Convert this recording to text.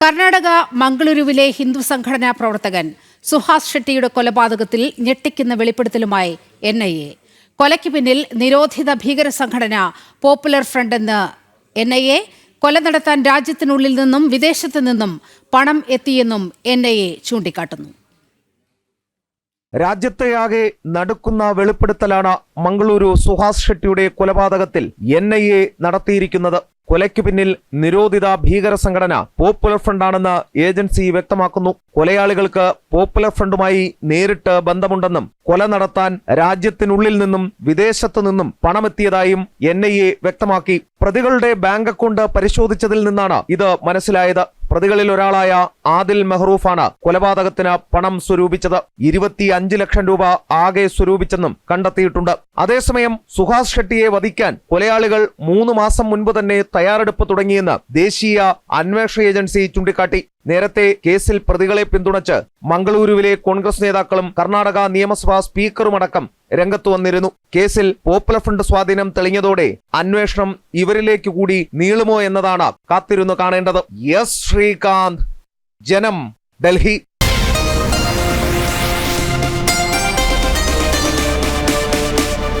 കർണാടക മംഗളൂരുവിലെ ഹിന്ദു സംഘടനാ പ്രവർത്തകൻ സുഹാസ് ഷെട്ടിയുടെ കൊലപാതകത്തിൽ ഞെട്ടിക്കുന്ന വെളിപ്പെടുത്തലുമായി എൻ ഐ എ കൊലയ്ക്ക് പിന്നിൽ നിരോധിത ഭീകര സംഘടന പോപ്പുലർ ഫ്രണ്ട് എന്ന് എൻ ഐ എ കൊല നടത്താൻ രാജ്യത്തിനുള്ളിൽ നിന്നും വിദേശത്തു നിന്നും പണം എത്തിയെന്നും എൻ ഐ എ ചൂണ്ടിക്കാട്ടുന്നു. രാജ്യത്തെയാകെ നടുക്കുന്ന വെളിപ്പെടുത്തലാണ് മംഗളൂരു സുഹാസ് ഷെട്ടിയുടെ കൊലപാതകത്തിൽ എൻ ഐ എ നടത്തിയിരിക്കുന്നത്. കൊലയ്ക്ക് പിന്നിൽ നിരോധിത ഭീകര സംഘടന പോപ്പുലർ ഫ്രണ്ടാണെന്ന് ഏജൻസി വ്യക്തമാക്കുന്നു. കൊലയാളികൾക്ക് പോപ്പുലർ ഫ്രണ്ടുമായി നേരിട്ട് ബന്ധമുണ്ടെന്നും കൊല നടത്താൻ രാജ്യത്തിനുള്ളിൽ നിന്നും വിദേശത്തു നിന്നും പണമെത്തിയതായും എൻ വ്യക്തമാക്കി. പ്രതികളുടെ ബാങ്ക് അക്കൗണ്ട് പരിശോധിച്ചതിൽ നിന്നാണ് ഇത് മനസ്സിലായത്. പ്രതികളിൽ ഒരാളായ ആദിൽ മെഹ്റൂഫാണ് കൊലപാതകത്തിന് പണം സ്വരൂപിച്ചത്. ഇരുപത്തി അഞ്ച് ലക്ഷം രൂപ ആകെ സ്വരൂപിച്ചെന്നും കണ്ടെത്തിയിട്ടുണ്ട്. അതേസമയം സുഹാസ് ഷെട്ടിയെ വധിക്കാൻ കൊലയാളികൾ മൂന്ന് മാസം മുൻപ് തന്നെ തയ്യാറെടുപ്പ് തുടങ്ങിയെന്ന് ദേശീയ അന്വേഷണ ഏജൻസി ചൂണ്ടിക്കാട്ടി. നേരത്തെ കേസിൽ പ്രതികളെ പിന്തുണച്ച് മംഗളൂരുവിലെ കോൺഗ്രസ് നേതാക്കളും കർണാടക നിയമസഭാ സ്പീക്കറുമടക്കം രംഗത്തു വന്നിരുന്നു. കേസിൽ പോപ്പുലർ ഫ്രണ്ട് സ്വാധീനം തെളിഞ്ഞതോടെ അന്വേഷണം ഇവരിലേക്ക് കൂടി നീളുമോ എന്നതാണ് കാത്തിരുന്നു കാണേണ്ടത്. എസ് ശ്രീകാന്ത്. ജനം ഡൽഹി